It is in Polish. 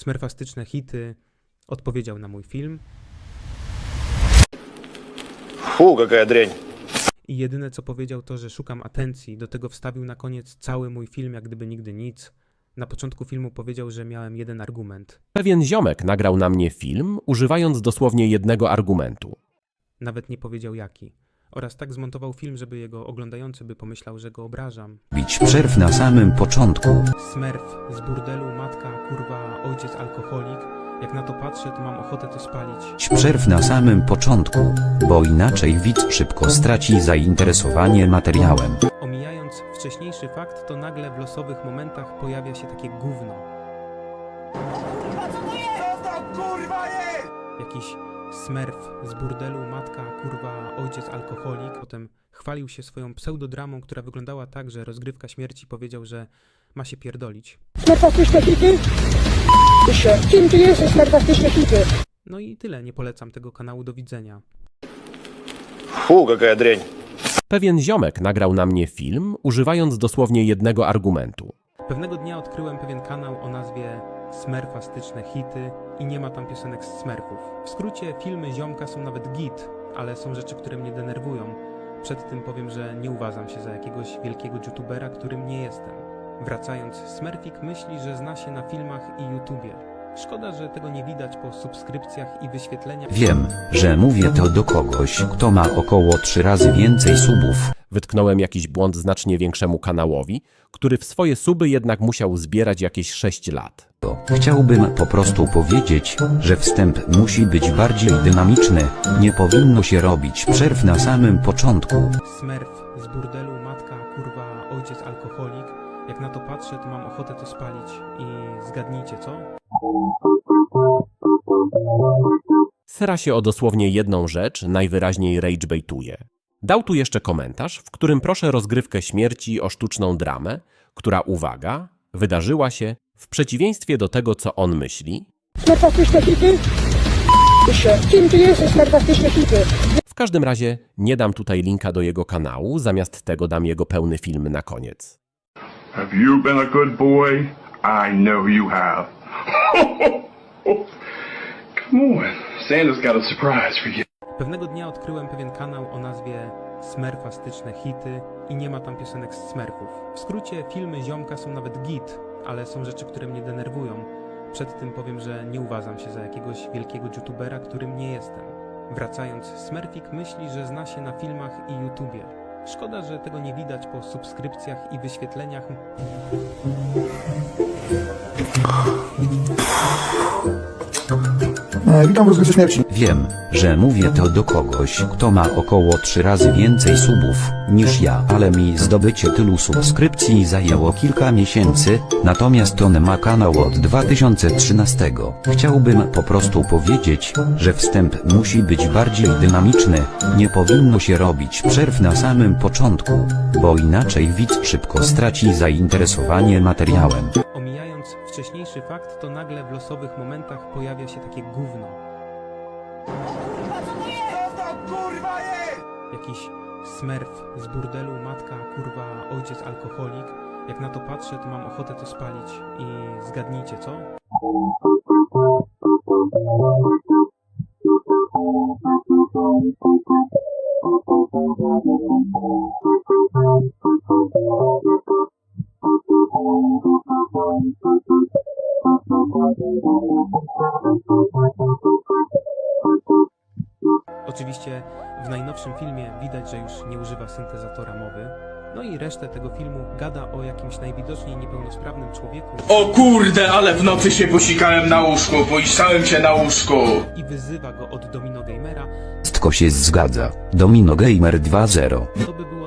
smerfastyczne hity, odpowiedział na mój film. Fu, jaka dreń. I jedyne co powiedział to, że szukam atencji, do tego wstawił na koniec cały mój film, jak gdyby nigdy nic. Na początku filmu powiedział, że miałem jeden argument. Pewien ziomek nagrał na mnie film, używając dosłownie jednego argumentu. Nawet nie powiedział jaki. Oraz tak zmontował film, żeby jego oglądający by pomyślał, że go obrażam. Bić przerw na samym początku. Smerf z burdelu, matka, kurwa, ojciec alkoholik. Jak na to patrzę, to mam ochotę to spalić. Bić przerw na samym początku, bo inaczej widz szybko straci zainteresowanie materiałem. Omijając wcześniejszy fakt, to nagle w losowych momentach pojawia się takie gówno. Jakiś Smerf z burdelu, matka, kurwa, ojciec alkoholik. Potem chwalił się swoją pseudodramą, która wyglądała tak, że rozgrywka śmierci powiedział, że ma się pierdolić. Smerfastyczne hity? Się. Kim ty jesteś, smerfastyczne hity? No i tyle, nie polecam tego kanału, do widzenia. Fu, jaka dreń. Pewien ziomek nagrał na mnie film, używając dosłownie jednego argumentu. Pewnego dnia odkryłem pewien kanał o nazwie Smerfastyczne hity i nie ma tam piosenek z Smurfów. W skrócie filmy ziomka są nawet git, ale są rzeczy, które mnie denerwują. Przed tym powiem, że nie uważam się za jakiegoś wielkiego youtubera, którym nie jestem. Wracając, Smurfik myśli, że zna się na filmach i YouTubie. Szkoda, że tego nie widać po subskrypcjach i wyświetleniach. Wiem, że mówię to do kogoś, kto ma około trzy razy więcej subów. Wytknąłem jakiś błąd znacznie większemu kanałowi, który w swoje suby jednak musiał zbierać jakieś 6 lat. Chciałbym po prostu powiedzieć, że wstęp musi być bardziej dynamiczny, nie powinno się robić przerw na samym początku. Smerf z burdelu, matka, kurwa, ojciec alkoholik. Jak na to patrzę, to mam ochotę to spalić. I zgadnijcie co? Sera się o dosłownie jedną rzecz, najwyraźniej ragebaituje. Dał tu jeszcze komentarz, w którym proszę rozgrywkę śmierci o sztuczną dramę, która, uwaga, wydarzyła się w przeciwieństwie do tego, co on myśli. Smerfastyczne hity? Się. Kim ty jesteś smerfastyczne hity? W każdym razie nie dam tutaj linka do jego kanału, zamiast tego dam jego pełny film na koniec. Have you been a good boy? I know you have. Come on, Santa's got a surprise for you. Pewnego dnia odkryłem pewien kanał o nazwie Smerfastyczne hity i nie ma tam piosenek z Smurfów. W skrócie filmy ziomka są nawet git, ale są rzeczy, które mnie denerwują. Przed tym powiem, że nie uważam się za jakiegoś wielkiego youtubera, którym nie jestem. Wracając, Smurfik myśli, że zna się na filmach i YouTubie. Szkoda, że tego nie widać po subskrypcjach i wyświetleniach. E, Witam w śmierci. Wiem, że mówię to do kogoś, kto ma około trzy razy więcej subów niż ja, ale mi zdobycie tylu subskrypcji zajęło kilka miesięcy, natomiast on ma kanał od 2013. Chciałbym po prostu powiedzieć, że wstęp musi być bardziej dynamiczny, nie powinno się robić przerw na samym początku, bo inaczej widz szybko straci zainteresowanie materiałem. Omijając wcześniejszy fakt, to nagle w losowych momentach pojawia się takie gówno. Jakiś smerf z burdelu, matka, kurwa, ojciec alkoholik. Jak na to patrzę, to mam ochotę to spalić. I zgadnijcie co? Oczywiście w najnowszym filmie widać, że już nie używa syntezatora mowy. No i resztę tego filmu gada o jakimś najwidoczniej niepełnosprawnym człowieku O kurde, ale w nocy się posikałem na łóżku, poiszczałem się na łóżku. i wyzywa go od Domino Gamera. Wszystko się zgadza. Domino Gamer 2.0 To by było.